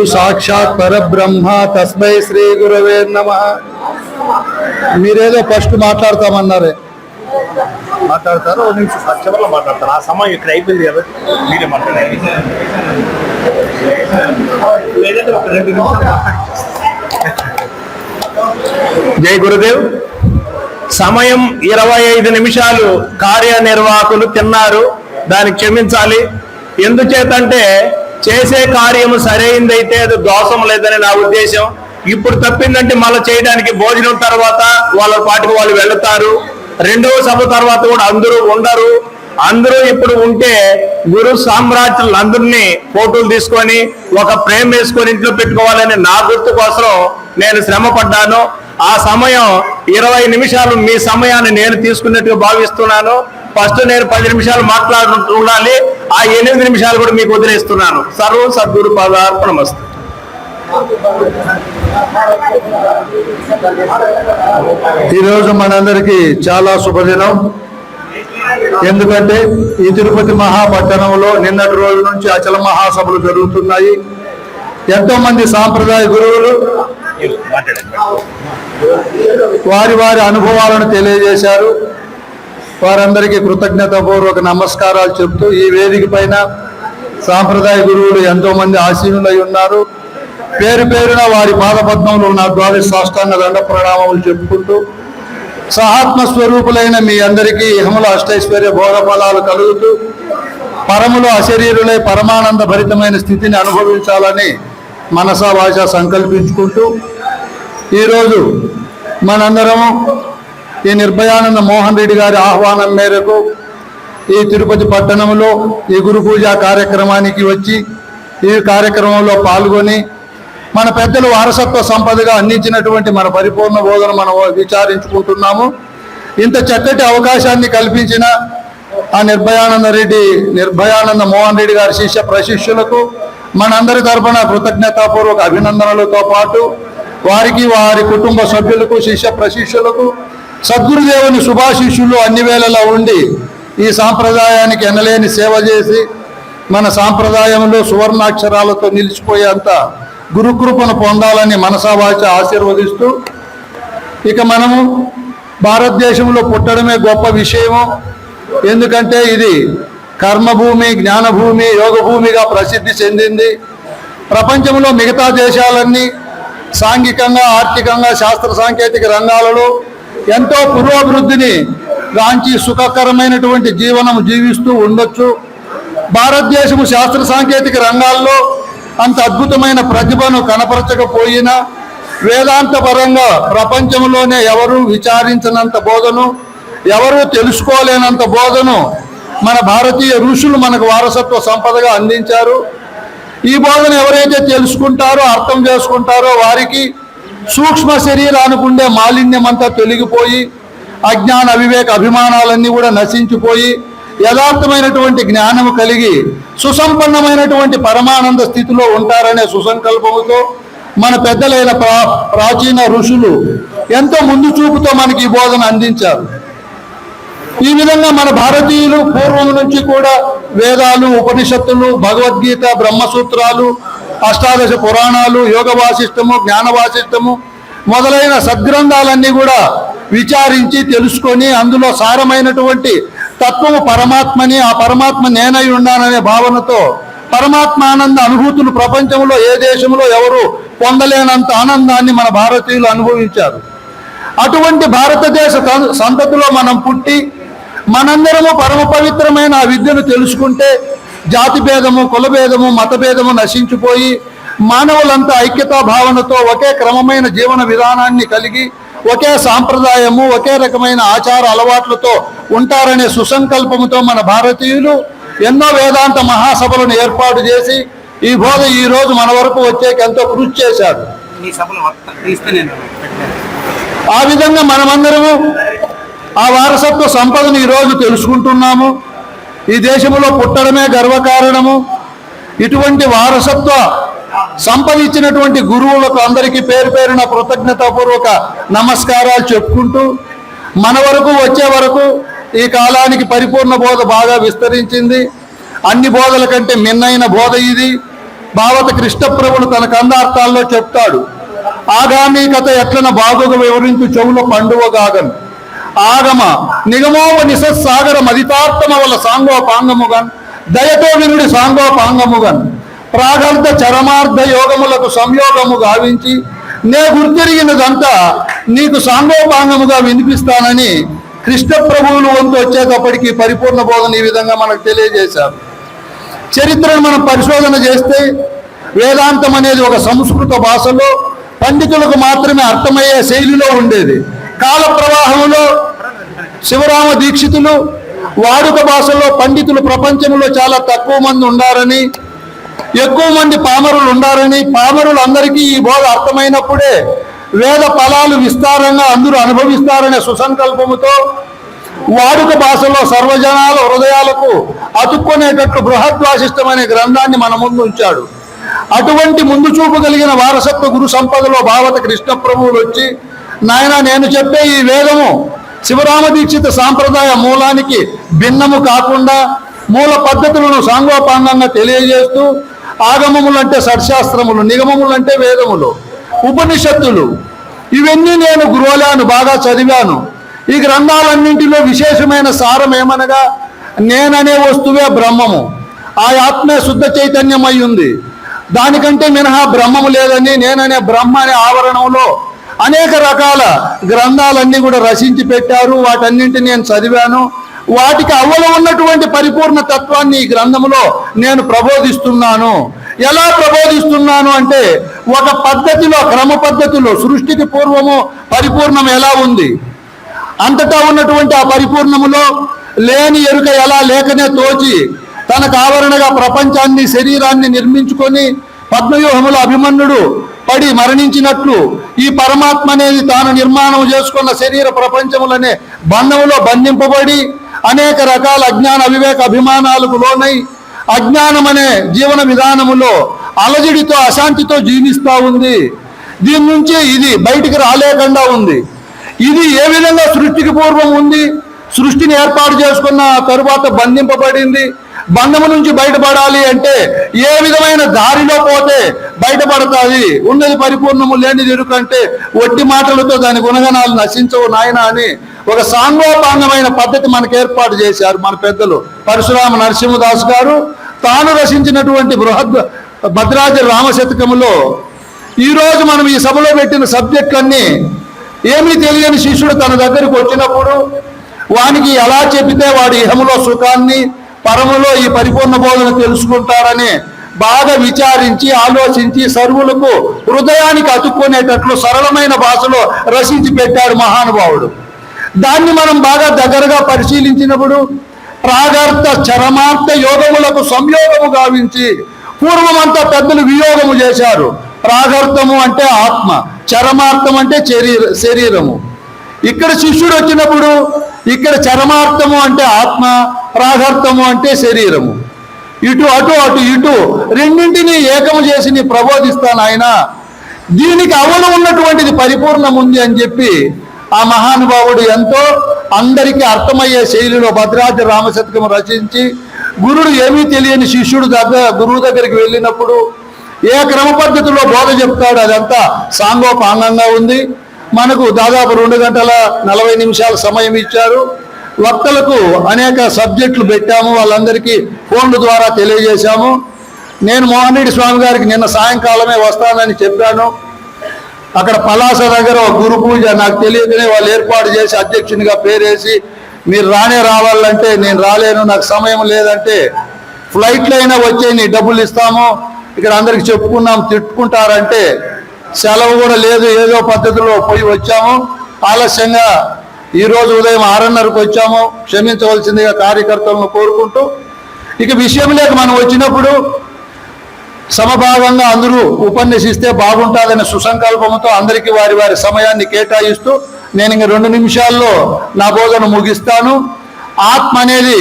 గురు సాక్షాత్ పరబ్రహ్మ తస్మై శ్రీ గురవే నమ. మీరేదో ఫస్ట్ మాట్లాడతామన్నారే. మాట్లాడతారు ఒక నిమిషం చివరిలో మాట్లాడతారు. ఆ సమయం ఇక్కడ అయిపోయింది కదా మీరే మాట్లాడాలి. లేదంటే ఒక రెండు నిమిషాలు జై గురుదేవ్. సమయం ఇరవై ఐదు నిమిషాలు కార్యనిర్వాహకులు తిన్నారు. దానికి క్షమించాలి. ఎందుచేతంటే చేసే కార్యము సరైందైతే అది దోషం లేదని నా ఉద్దేశం. ఇప్పుడు తప్పిందంటే మళ్ళీ చేయడానికి భోజనం తర్వాత వాళ్ళ పాటికి వాళ్ళు వెళుతారు. రెండవ సభ తర్వాత కూడా అందరూ ఉండరు. అందరూ ఇప్పుడు ఉంటే గురు సామ్రాజ్యులు అందరినీ ఫోటోలు తీసుకొని ఒక ప్రేమ వేసుకొని ఇంట్లో పెట్టుకోవాలని నా గుర్తు కోసం నేను శ్రమ పడ్డాను. ఆ సమయం ఇరవై నిమిషాలు మీ సమయాన్ని నేను తీసుకున్నట్టుగా భావిస్తున్నాను. ఫస్ట్ నేను పది నిమిషాలు మాట్లాడుతూ ఉండాలి ఆ ఎనిమిది నిమిషాలు కూడా మీకు వదిలేస్తున్నాను. సర్వ సద్గురు పదార్పణమస్తు. ఈరోజు మనందరికీ చాలా శుభదినం. ఎందుకంటే ఈ తిరుపతి మహాపట్టణంలో నిన్నటి రోజు నుంచి అచల మహాసభలు జరుగుతున్నాయి. ఎంతో మంది సాంప్రదాయ గురువులు వారి వారి అనుభవాలను తెలియజేశారు. వారందరికీ కృతజ్ఞతాపూర్వక నమస్కారాలు చెప్తూ ఈ వేదిక పైన సాంప్రదాయ గురువులు ఎంతోమంది ఆశీనులై ఉన్నారు. పేరు పేరున వారి పాదపద్మంలో నా ద్వాదశ సాష్టాంగ దండ ప్రణామములు చెప్పుకుంటూ సహాత్మ స్వరూపులైన మీ అందరికీ ఇహముల అష్టైశ్వర్య బోధ ఫలాలు కలుగుతూ పరములు అశరీరులై పరమానంద భరితమైన స్థితిని అనుభవించాలని మనసా భాష సంకల్పించుకుంటూ ఈరోజు మనందరము ఈ నిర్భయానంద మోహన్ రెడ్డి గారి ఆహ్వానం మేరకు ఈ తిరుపతి పట్టణంలో ఈ గురు పూజ కార్యక్రమానికి వచ్చి ఈ కార్యక్రమంలో పాల్గొని మన పెద్దలు వారసత్వ సంపదగా అందించినటువంటి మన పరిపూర్ణ బోధన మనం విచారించుకుంటున్నాము. ఇంత చక్కటి అవకాశాన్ని కల్పించిన ఆ నిర్భయానంద రెడ్డి నిర్భయానంద మోహన్ రెడ్డి గారి శిష్య ప్రశిష్యులకు మనందరి తరఫున కృతజ్ఞతాపూర్వక అభినందనలతో పాటు వారికి వారి కుటుంబ సభ్యులకు శిష్య ప్రశిష్యులకు సద్గురుదేవుని శుభాశిష్యులు అన్ని వేళలా ఉండి ఈ సాంప్రదాయానికి ఎనలేని సేవ చేసి మన సాంప్రదాయంలో సువర్ణాక్షరాలతో నిలిచిపోయేంత గురుకృపను పొందాలని మనసావాచ ఆశీర్వదిస్తూ ఇక మనము భారతదేశంలో పుట్టడమే గొప్ప విషయము. ఎందుకంటే ఇది కర్మభూమి జ్ఞానభూమి యోగభూమిగా ప్రసిద్ధి చెందింది. ప్రపంచంలో మిగతా దేశాలన్నీ సాంఘికంగా ఆర్థికంగా శాస్త్ర సాంకేతిక రంగాలలో ఎంతో పురోభివృద్ధిని గాంచి సుఖకరమైనటువంటి జీవనం జీవిస్తూ ఉండొచ్చు. భారతదేశము శాస్త్ర సాంకేతిక రంగాల్లో అంత అద్భుతమైన ప్రతిభను కనపరచకపోయినా వేదాంత పరంగా ప్రపంచంలోనే ఎవరు విచారించినంత బోధను ఎవరు తెలుసుకోలేనంత బోధను మన భారతీయ ఋషులు మనకు వారసత్వ సంపదగా అందించారు. ఈ బోధన ఎవరైతే తెలుసుకుంటారో అర్థం చేసుకుంటారో వారికి సూక్ష్మ శరీరానుకుండే మాలిన్యమంతా మాలిన్యం అంతా తొలగిపోయి అజ్ఞాన అవివేక అభిమానాలన్నీ కూడా నశించిపోయి యథార్థమైనటువంటి జ్ఞానము కలిగి సుసంపన్నమైనటువంటి పరమానంద స్థితిలో ఉంటారనే సుసంకల్పముతో మన పెద్దలైన ప్రా ప్రాచీన ఋషులు ఎంతో ముందు చూపుతో మనకి ఈ బోధన అందించారు. ఈ విధంగా మన భారతీయులు పూర్వం నుంచి కూడా వేదాలు ఉపనిషత్తులు భగవద్గీత బ్రహ్మసూత్రాలు అష్టాదశ పురాణాలు యోగ వాసిష్టము జ్ఞాన వాసిష్టము మొదలైన సద్గ్రంథాలన్నీ కూడా విచారించి తెలుసుకొని అందులో సారమైనటువంటి తత్వము పరమాత్మని ఆ పరమాత్మ నేనై ఉన్నాననే భావనతో పరమాత్మ ఆనంద అనుభూతులు ప్రపంచంలో ఏ దేశంలో ఎవరు పొందలేనంత ఆనందాన్ని మన భారతీయులు అనుభవించారు. అటువంటి భారతదేశ సంతతిలో మనం పుట్టి మనందరము పరమ పవిత్రమైన ఆ విద్యను తెలుసుకుంటే జాతి భేదము కుల భేదము మత భేదము నశించిపోయి మానవులంతా ఐక్యతా భావనతో ఒకే క్రమమైన జీవన విధానాన్ని కలిగి ఒకే సాంప్రదాయము ఒకే రకమైన ఆచార అలవాట్లతో ఉంటారనే సుసంకల్పముతో మన భారతీయులు ఎన్నో వేదాంత మహాసభలను ఏర్పాటు చేసి ఈ బోధ ఈ రోజు మన వరకు వచ్చేకి ఎంతో కృషి చేశారు. ఆ విధంగా మనమందరము ఆ వారసత్వ సంపదను ఈరోజు తెలుసుకుంటున్నాము. ఈ దేశంలో పుట్టడమే గర్వకారణము. ఇటువంటి వారసత్వ సంపద ఇచ్చినటువంటి గురువులకు అందరికీ పేరు పేరున కృతజ్ఞతాపూర్వక నమస్కారాలు చెప్పుకుంటూ మన వరకు వచ్చే వరకు ఈ కాలానికి పరిపూర్ణ బోధ బాగా విస్తరించింది. అన్ని బోధల కంటే మిన్నైన బోధ ఇది. భావత కృష్ణప్రభుడు తన కందార్థాల్లో చెప్తాడు ఆగామీ కథ ఎట్లన బాగుగా వివరించు చెవుల పండువగాగన్ ఆగమ నిగమోవ నిసత్సాగర మదితార్థమ వల్ల సాంగోపాంగముగన్ దయతో వినుడి సాంగోపాంగముగన్ ప్రాగర్ధ చరమార్థ యోగములకు సంయోగము గావించి నే గుర్తిరిగినదంతా నీకు సాంగోపాంగముగా వినిపిస్తానని కృష్ణ ప్రభువులు వంతు వచ్చేటప్పటికి పరిపూర్ణ బోధన ఈ విధంగా మనకు తెలియజేశారు. చరిత్రను మనం పరిశోధన చేస్తే వేదాంతం అనేది ఒక సంస్కృత భాషలో పండితులకు మాత్రమే అర్థమయ్యే శైలిలో ఉండేది. కాల ప్రవాహంలో శివరామ దీక్షితులు వాడుక భాషలో పండితులు ప్రపంచంలో చాలా తక్కువ మంది ఉండారని ఎక్కువ మంది పామరులు ఉండారని పామరులు అందరికీ ఈ బోధ అర్థమైనప్పుడే వేద ఫలాలు విస్తారంగా అందరూ అనుభవిస్తారనే సుసంకల్పముతో వాడుక భాషలో సర్వజనాల హృదయాలకు అతుక్కునేటట్లు బృహద్వాసిష్టమనే గ్రంథాన్ని మన ముందు ఉంచాడు. అటువంటి ముందు చూపు కలిగిన వారసత్వ గురు సంపదలో భావత కృష్ణ ప్రభువులు వచ్చి నాయన నేను చెప్పే ఈ వేదము శివరామ దీక్షిత సాంప్రదాయ మూలానికి భిన్నము కాకుండా మూల పద్ధతులను సాంగోపాంగంగా తెలియజేస్తూ ఆగమములంటే సర్శాస్త్రములు నిగమములంటే వేదములు ఉపనిషత్తులు. ఇవన్నీ నేను గృహలాను బాగా చదివాను. ఈ గ్రంథాలన్నింటిలో విశేషమైన సారం ఏమనగా నేననే వస్తువే బ్రహ్మము. ఆ ఆత్మే శుద్ధ చైతన్యమై ఉంది. దానికంటే మినహా బ్రహ్మము లేదని నేననే బ్రహ్మ అనే ఆవరణంలో అనేక రకాల గ్రంథాలన్నీ కూడా రచించి పెట్టారు. వాటన్నింటిని నేను చదివాను. వాటికి అవ్వలు ఉన్నటువంటి పరిపూర్ణ తత్వాన్ని ఈ గ్రంథంలో నేను ప్రబోధిస్తున్నాను. ఎలా ప్రబోధిస్తున్నాను అంటే ఒక పద్ధతిలో క్రమ పద్ధతిలో సృష్టికి పూర్వము పరిపూర్ణం ఎలా ఉంది? అంతటా ఉన్నటువంటి ఆ పరిపూర్ణములో లేని ఎరుక ఎలా లేకనే తోచి తనకు ఆవరణగా ప్రపంచాన్ని శరీరాన్ని నిర్మించుకొని పద్మవ్యూహముల అభిమన్యుడు పడి మరణించినట్లు ఈ పరమాత్మ అనేది తాను నిర్మాణం చేసుకున్న శరీర ప్రపంచములనే బంధములో బంధింపబడి అనేక రకాల అజ్ఞాన అవివేక అభిమానాలకు లోనై అజ్ఞానం అనే జీవన విధానములో అలజడితో అశాంతితో జీవిస్తూ ఉంది. దీని నుంచి ఇది బయటికి రాలేకుండా ఉంది. ఇది ఏ విధంగా సృష్టికి పూర్వం ఉంది? సృష్టిని ఏర్పాటు చేసుకున్న తరువాత బంధింపబడింది. బంధము నుంచి బయటపడాలి అంటే ఏ విధమైన దారిలో పోతే బయటపడతాది ఉన్నది పరిపూర్ణము లేనిది ఎరుకంటే ఒట్టి మాటలతో దాని గుణగణాలు నశించవు నాయన అని ఒక సాంగోపాంగమైన పద్ధతి మనకు ఏర్పాటు చేశారు మన పెద్దలు పరశురామ నరసింహదాస్ గారు. తాను రచించినటువంటి బృహద్ భద్రాజ రామశతకములో ఈరోజు మనం ఈ సభలో పెట్టిన సబ్జెక్టులన్నీ ఏమీ తెలియని శిష్యుడు తన దగ్గరికి వచ్చినప్పుడు వానికి ఎలా చెబితే వాడి ఇహములో సుఖాన్ని పరములో ఈ పరిపూర్ణ బోధన తెలుసుకుంటారని బాగా విచారించి ఆలోచించి సర్వులకు హృదయానికి అతుక్కునేటట్లు సరళమైన భాషలో రచించి పెట్టాడు మహానుభావుడు. దాన్ని మనం బాగా దగ్గరగా పరిశీలించినప్పుడు ప్రాగార్థ చరమార్థ యోగములకు సంయోగము గావించి పూర్వమంతా పెద్దలు వియోగము చేశారు. ప్రాగార్థము అంటే ఆత్మ చరమార్థం అంటే శరీర శరీరము. ఇక్కడ శిష్యుడు వచ్చినప్పుడు ఇక్కడ చరమార్థము అంటే ఆత్మ ప్రాగార్థము అంటే శరీరము. ఇటు అటు అటు ఇటు రెండింటినీ ఏకము చేసి నీ ప్రబోధిస్తాను ఆయన దీనికి అవలు ఉన్నటువంటిది పరిపూర్ణం ఉంది అని చెప్పి ఆ మహానుభావుడు ఎంతో అందరికీ అర్థమయ్యే శైలిలో భద్రాద్రి రామశతకం రచించి గురుడు ఏమీ తెలియని శిష్యుడు దగ్గర గురువు దగ్గరికి వెళ్ళినప్పుడు ఏ క్రమ పద్ధతిలో బోధ చెప్తాడు అదంతా సాంగోపాంగంగా ఉంది. మనకు దాదాపు రెండు గంటల నలభై నిమిషాల సమయం ఇచ్చారు. వక్తలకు అనేక సబ్జెక్టులు పెట్టాము వాళ్ళందరికీ ఫోన్ల ద్వారా తెలియజేశాము. నేను మోహన్ రెడ్డి స్వామి గారికి నిన్న సాయంకాలమే వస్తానని చెప్పాను. అక్కడ పలాస దగ్గర ఒక గురు పూజ నాకు తెలియకనే వాళ్ళు ఏర్పాటు చేసి అధ్యక్షునిగా పేరేసి మీరు రానే రావాలంటే నేను రాలేను నాకు సమయం లేదంటే ఫ్లైట్లో అయినా వచ్చే నీ డబ్బులు ఇస్తాము. ఇక్కడ అందరికి చెప్పుకున్నాం తిట్టుకుంటారంటే సెలవు కూడా లేదు ఏదో పద్ధతిలో పోయి వచ్చాము. ఆలస్యంగా ఈ రోజు ఉదయం ఆరున్నరకు వచ్చాము. క్షమించవలసిందిగా కార్యకర్తలను కోరుకుంటూ ఇక విషయం లేక మనం వచ్చినప్పుడు సమభాగంగా అందరూ ఉపన్యసిస్తే బాగుంటుందనే సుసంకల్పంతో అందరికీ వారి వారి సమయాన్ని కేటాయిస్తూ నేను ఇంక రెండు నిమిషాల్లో నా బోధన ముగిస్తాను. ఆత్మ అనేది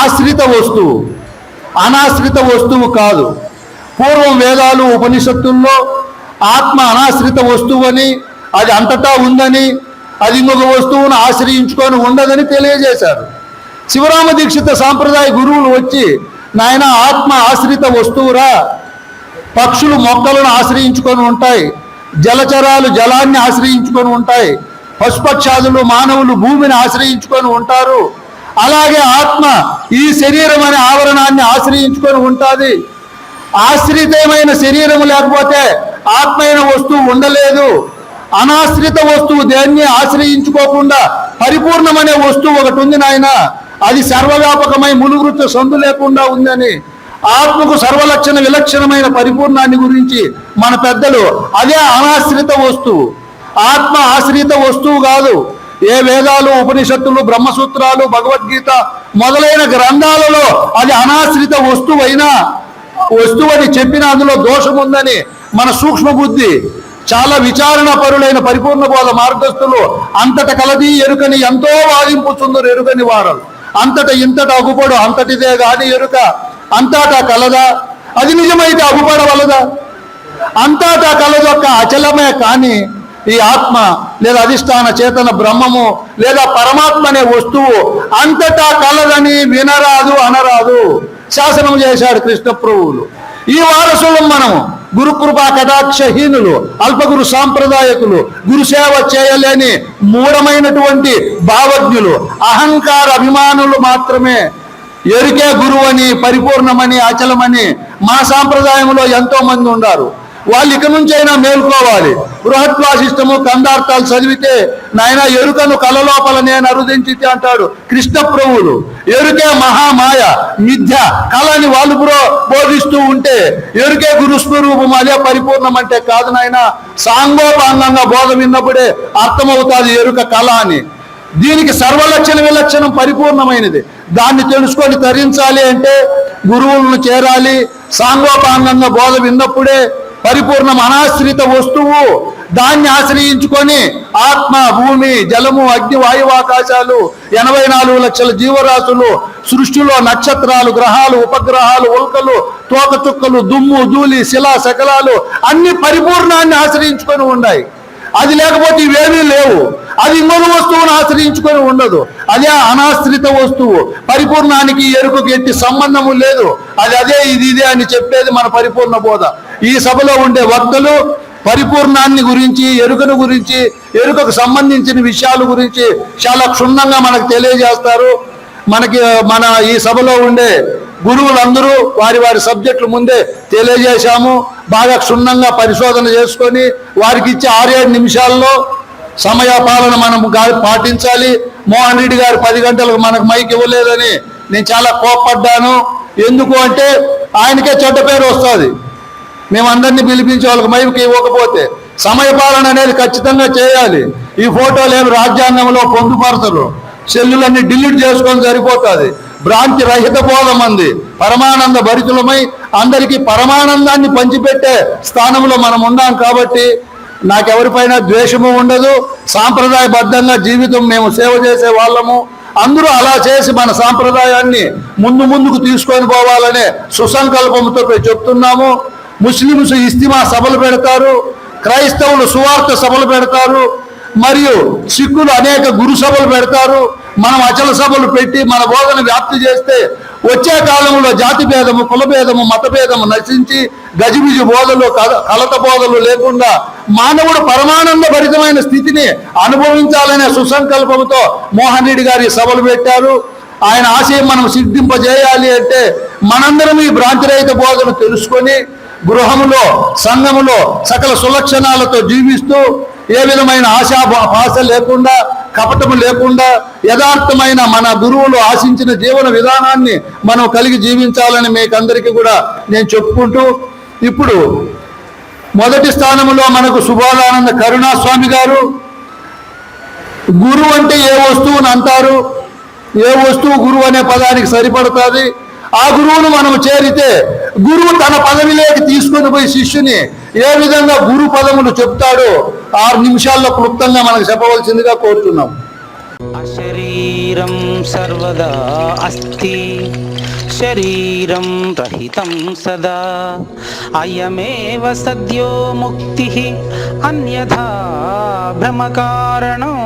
ఆశ్రిత వస్తువు అనాశ్రిత వస్తువు కాదు. పూర్వం వేదాలు ఉపనిషత్తుల్లో ఆత్మ అనాశ్రిత వస్తువు అని అది అంతటా ఉందని అది ఇంకొక వస్తువును ఆశ్రయించుకొని ఉండదని తెలియజేశారు. శివరామ దీక్షిత సాంప్రదాయ గురువులు వచ్చి నాయన ఆత్మ ఆశ్రిత వస్తువురా పక్షులు మొక్కలను ఆశ్రయించుకొని ఉంటాయి జలచరాలు జలాన్ని ఆశ్రయించుకొని ఉంటాయి పశుపక్షాదులు మానవులు భూమిని ఆశ్రయించుకొని ఉంటారు అలాగే ఆత్మ ఈ శరీరం అనే ఆవరణాన్ని ఆశ్రయించుకొని ఉంటుంది. ఆశ్రితమైన శరీరం లేకపోతే ఆత్మైన వస్తువు ఉండలేదు. అనాశ్రిత వస్తువు దేన్ని ఆశ్రయించుకోకుండా పరిపూర్ణమనే వస్తువు ఒకటి ఉంది నాయన. అది సర్వవ్యాపకమై మునుగురుత సందు లేకుండా ఉందని ఆత్మకు సర్వలక్షణ విలక్షణమైన పరిపూర్ణాన్ని గురించి మన పెద్దలు అదే అనాశ్రిత వస్తువు. ఆత్మ ఆశ్రిత వస్తువు కాదు. ఏ వేదాలు ఉపనిషత్తులు బ్రహ్మసూత్రాలు భగవద్గీత మొదలైన గ్రంథాలలో అది అనాశ్రిత వస్తువు అయినా వస్తువు అని చెప్పిన అందులో దోషం ఉందని మన సూక్ష్మ బుద్ధి చాలా విచారణ పరులైన పరిపూర్ణ బోధ మార్గస్థులు అంతట కలది ఎరుకని ఎంతో వాదింపుచుందరు ఎరుకని వారలు. అంతట ఇంతట అగుపడు అంతటిదే గాని ఎరుక. అంతటా కలదా? అది నిజమైతే అగుపడవలదా అంతటా కలదొక్క అచలమే కానీ ఈ ఆత్మ లేదా అధిష్టాన చేతన బ్రహ్మము లేదా పరమాత్మ అనే వస్తువు అంతటా కలదని వినరాదు అనరాదు. శాసనం చేశాడు కృష్ణ ప్రభువులు ఈ వారసులం మనము. గురుకృపా కటాక్షహీనులు అల్పగురు సాంప్రదాయకులు గురుసేవ చేయలేని మూఢమైనటువంటి భావజ్ఞులు అహంకార అభిమానులు మాత్రమే ఎరికే గురువు అని పరిపూర్ణమని అచలమని మా సాంప్రదాయంలో ఎంతో మంది ఉన్నారు వాళ్ళు ఇక నుంచైనా మేల్కోవాలి. బృహత్వాశిష్టము కందార్థాలు చదివితే నాయన ఎరుకను కలలోపల నేను అరుదించితే అంటాడు కృష్ణ ప్రభువులు. ఎరుకే మహామాయ మిథ్య కళని వాళ్ళు బ్రో బోధిస్తూ ఉంటే ఎరుకే గురుస్వరూపం అదే పరిపూర్ణం అంటే కాదు నాయన. సాంగోపాంగంగా బోధ విన్నప్పుడే అర్థమవుతాది ఎరుక కళ అని. దీనికి సర్వలక్షణ విలక్షణం పరిపూర్ణమైనది. దాన్ని తెలుసుకొని తరించాలి అంటే గురువులను చేరాలి. సాంగోపాంగంగా బోధ విన్నప్పుడే పరిపూర్ణం అనాశ్రిత వస్తువు దాన్ని ఆశ్రయించుకొని ఆత్మ భూమి జలము అగ్ని వాయువు ఆకాశాలు ఎనభై నాలుగు లక్షల జీవరాశులు సృష్టిలో నక్షత్రాలు గ్రహాలు ఉపగ్రహాలు ఉల్కలు తోకచుక్కలు దుమ్ము ధూళి శిలా శకలాలు అన్ని పరిపూర్ణాన్ని ఆశ్రయించుకొని ఉన్నాయి. అది లేకపోతే ఇవేమీ లేవు. అది ఇంకొక వస్తువును ఆశ్రయించుకొని ఉండదు. అదే అనాశ్రిత వస్తువు. పరిపూర్ణానికి ఎరుకకి ఎట్టి సంబంధము లేదు. అది అదే ఇది ఇదే అని చెప్పేది మన పరిపూర్ణ బోధ. ఈ సభలో ఉండే వక్తలు పరిపూర్ణాన్ని గురించి ఎరుకను గురించి ఎరుకకు సంబంధించిన విషయాల గురించి చాలా క్షుణ్ణంగా మనకు తెలియజేస్తారు. మనకి మన ఈ సభలో ఉండే గురువులందరూ వారి వారి సబ్జెక్టులు ముందే తెలియజేశాము. బాగా క్షుణ్ణంగా పరిశోధన చేసుకొని వారికి ఇచ్చే ఆరేడు నిమిషాల్లో సమయపాలన మనం పాటించాలి. మోహన్ రెడ్డి గారు పది గంటలకు మనకు మైక్ ఇవ్వలేదని నేను చాలా కోప్పడ్డాను. ఎందుకు అంటే ఆయనకే చెడ్డ పేరు వస్తుంది. మేమందరినీ పిలిపించే వాళ్ళకి మైకి ఇవ్వకపోతే సమయపాలన అనేది ఖచ్చితంగా చేయాలి. ఈ ఫోటోలు ఏమి రాజ్యాంగంలో పొందుపరచరు. సెల్లులన్నీ డిలీట్ చేసుకొని సరిపోతుంది. భ్రాంతి రహిత బోధం అంది. పరమానంద భరితులమై అందరికీ పరమానందాన్ని పంచిపెట్టే స్థానంలో మనం ఉన్నాం కాబట్టి నాకెవరిపైన ద్వేషము ఉండదు. సాంప్రదాయబద్ధంగా జీవితం మేము సేవ చేసే వాళ్ళము. అందరూ అలా చేసి మన సాంప్రదాయాన్ని ముందు ముందుకు తీసుకొని పోవాలనే సుసంకల్పంతో చెప్తున్నాము. ముస్లిమ్స్ ఇస్తిమా సభలు పెడతారు. క్రైస్తవులు సువార్త సభలు పెడతారు. మరియు సిక్కులు అనేక గురు సభలు పెడతారు. మనం అచల సభలు పెట్టి మన బోధన వ్యాప్తి చేస్తే వచ్చే కాలంలో జాతి భేదము కుల భేదము మత భేదము నశించి గజిబిజి బోధలు కల- కలత బోధలు లేకుండా మానవుడు పరమానంద భరితమైన స్థితిని అనుభవించాలనే సుసంకల్పంతో మోహన్ రెడ్డి గారి సభలు పెట్టారు. ఆయన ఆశయం మనం సిద్ధింపజేయాలి అంటే మనందరం ఈ భ్రాంతిరహిత బోధను తెలుసుకొని గృహములో సంఘములో సకల సులక్షణాలతో జీవిస్తూ ఏ విధమైన ఆశా భాష లేకుండా కపటము లేకుండా యథార్థమైన మన గురువులు ఆశించిన జీవన విధానాన్ని మనం కలిగి జీవించాలని మీకందరికీ కూడా నేను చెప్పుకుంటూ ఇప్పుడు మొదటి స్థానంలో మనకు సుబోధానంద కరుణాస్వామి గారు గురువు అంటే ఏ వస్తువుని అంటారు? ఏ వస్తువు గురువు అనే పదానికి సరిపడుతుంది? ఆ గురువును మనం చేరితే గురువు తన పదవిలోకి తీసుకొని పోయి శిష్యుని ఏ విధంగా గురు పదములు చెప్తాడో ఆరు నిమిషాల్లో క్లుప్తంగా మనకు చెప్పవలసిందిగా కోరుతున్నాం. అశరీరం సర్వదా అస్తి శరీరం రహితం సదా. అయమేవ సద్యో ముక్తి అన్యథా భ్రమకారణం.